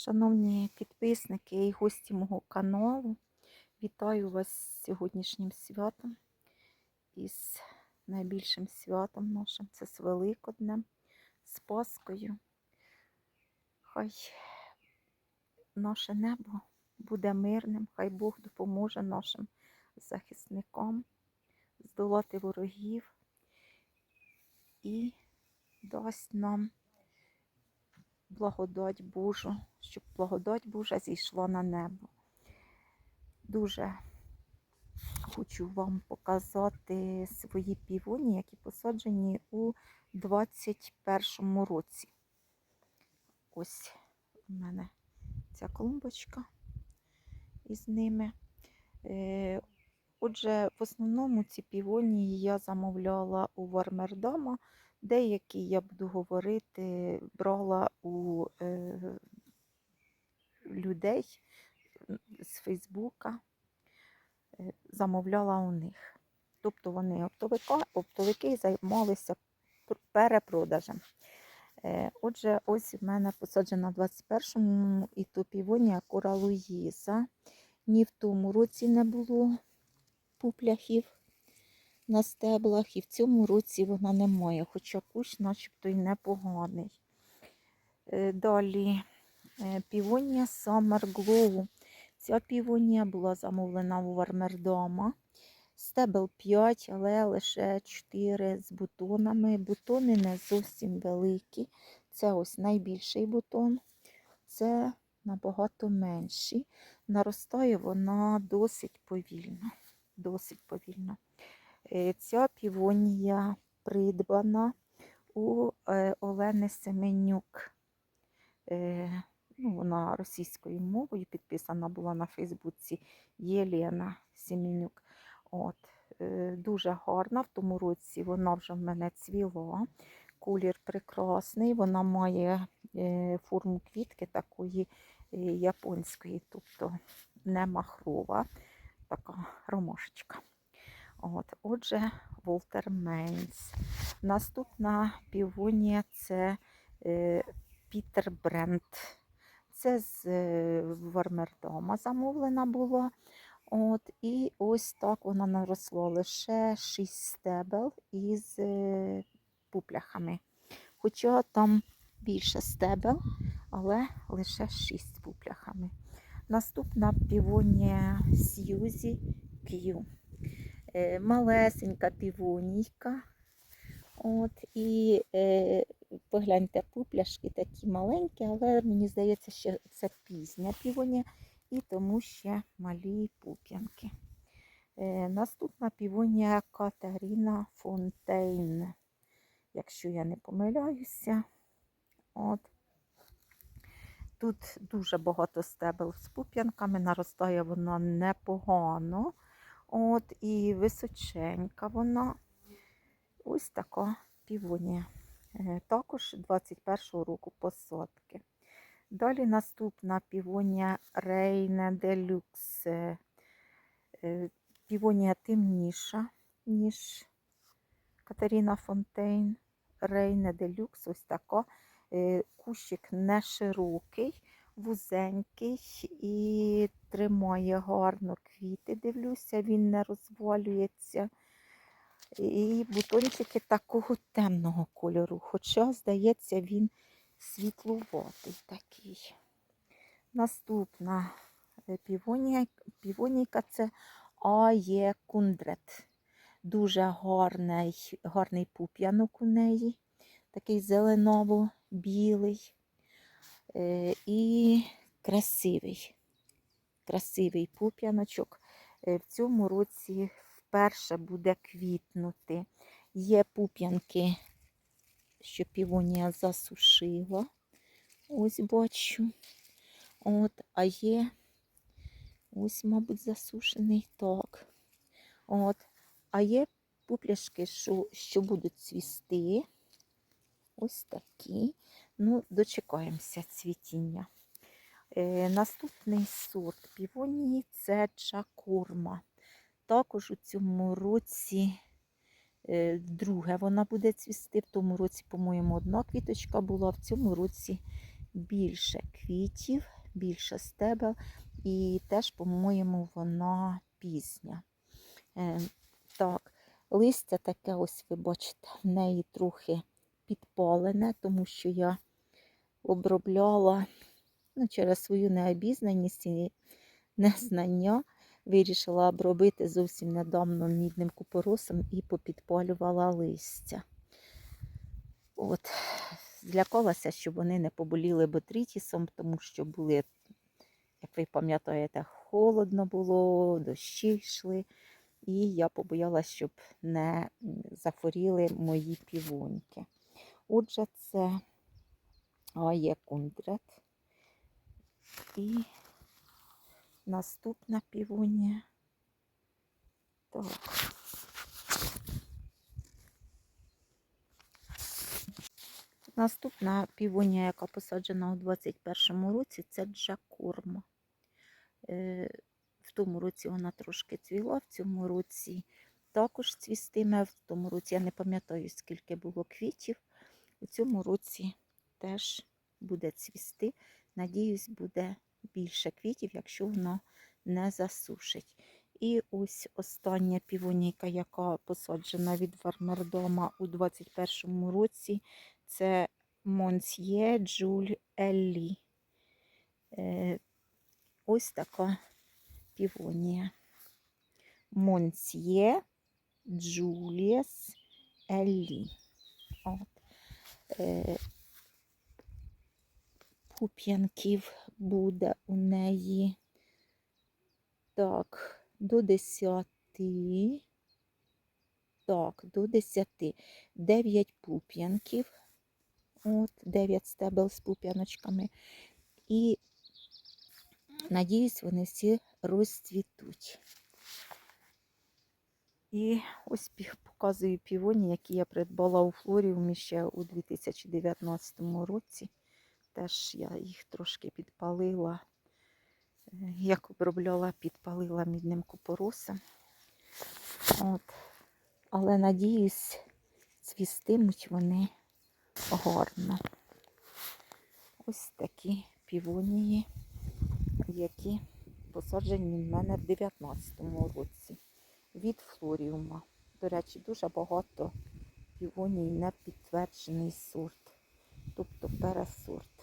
Шановні підписники і гості мого каналу, вітаю вас з сьогоднішнім святом із найбільшим святом нашим це з Великоднем, з Паскою. Хай наше небо буде мирним, хай Бог допоможе нашим захисникам здолати ворогів і дасть нам благодать Божу, щоб благодать Божа зійшла на небо. Дуже хочу вам показати свої півоні, які посаджені у 21 році. Ось у мене ця клумбочка із ними. Е, Отже, в основному ці півонії я замовляла у Вармердама. Деякі, я буду говорити, брала у е, людей з Фейсбука, е, замовляла у них. Тобто вони оптовика, оптовики займалися перепродажем. Е, Отже, ось в мене посаджена в 21-му і то півонія Кора Луїза. Ні в тому році не було пупляхів на стеблах, і в цьому році вона не має, хоча кущ начебто й непоганий. Е, Далі е, півонія Summer Glow. Ця півонія була замовлена у Вармердома. Стебел 5, але лише 4 з бутонами. Бутони не зовсім великі. Це ось найбільший бутон. Це набагато менший. Наростає вона досить повільно. Досить повільно. Е, Ця півонія придбана у е, Олени Семенюк. Е, Ну, вона російською мовою підписана була на Фейсбуці Єлена Семенюк. От, дуже гарна. В тому році вона вже в мене цвіла. Колір прекрасний. Вона має форму квітки такої японської, тобто не махрова, така ромашечка. От, отже, Волтер Мейнс. Наступна півонія це е, Пітер Брент. Це з е, Вармердома замовлена була. От, і ось так вона наросла лише 6 стебел із е, пупляхами. Хоча там більше стебел, але лише 6 з пупляхами. Наступна півонія Сьюзі К'ю. Е, малесенька півонійка. От, і е, погляньте, пупляшки такі маленькі, але мені здається, що це пізня півонія, і тому ще малі пуп'янки. Е, наступна півонія Катерина Фонтейн, якщо я не помиляюся. От. Тут дуже багато стебел з пуп'янками, наростає вона непогано. От, і височенька вона. Ось така півонія. Е, Також 21-го року посадки. Далі наступна півонія Рейне Делюкс. Е, Півонія темніша, ніж Катерина Фонтейн. Рейне Делюкс, ось така. Е, Кущик не широкий, вузенький і тримає гарно квіти. Дивлюся, він не розвалюється. І бутончики такого темного кольору, хоча, здається, він світлуватий такий. Наступна е, півонія, півонійка це Ає Кундрет. Дуже гарний, гарний пуп'янок у неї, такий зеленово-білий і красивий. Красивий пуп'яночок. Е, В цьому році вперше буде квітнути. Є пуп'янки, що півонія засушила. Ось бачу. От, а є ось, мабуть, засушений так. От. А є пупляшки, що, що будуть цвісти. Ось такі. Ну, дочекаємося цвітіння. Е, наступний сорт півонії це чакурма. Також у цьому році е, друге вона буде цвісти. В тому році, по-моєму, одна квіточка була, в цьому році більше квітів, більше стебел, і теж, по-моєму, вона пізня. Е, так, листя таке, ось ви бачите, в неї трохи підпалене, тому що я обробляла ну, через свою необізнаність і незнання. Вирішила обробити зовсім недавно мідним купоросом і попідпалювала листя. От, злякалася, щоб вони не поболіли ботрітісом, тому що були, як ви пам'ятаєте, холодно було, дощі йшли. І я побоялася, щоб не захворіли мої півоньки. Отже, це Ає Кундрет. І наступна півонія. Так. Наступна півонія, яка посаджена у 21-му році, це Джакорма. Е, В тому році вона трошки цвіла, в цьому році також цвістиме. В тому році я не пам'ятаю, скільки було квітів. У цьому році теж буде цвісти. Надіюсь, буде більше квітів, якщо воно не засушить. І ось остання півоніка, яка посаджена від фармердома у 21-му році, це Монсьє Джуль Еллі. Е, Ось така півонія. Монсьє Джуліс Еллі. От. Е, пуп'янків буде у неї так, до 10. Так, до 10. 9 пуп'янків. От, 9 стебел з пуп'яночками. І надіюсь, вони всі розцвітуть. І ось показую півоні, які я придбала у флоріумі ще у 2019 році. Теж я їх трошки підпалила. Е, Як обробляла, підпалила мідним купоросом. От. Але надіюсь, цвістимуть вони гарно. Ось такі півонії, які посаджені в мене в 19-му році від флоріума. До речі, дуже багато півоній не підтверджений сорт, тобто пересорт.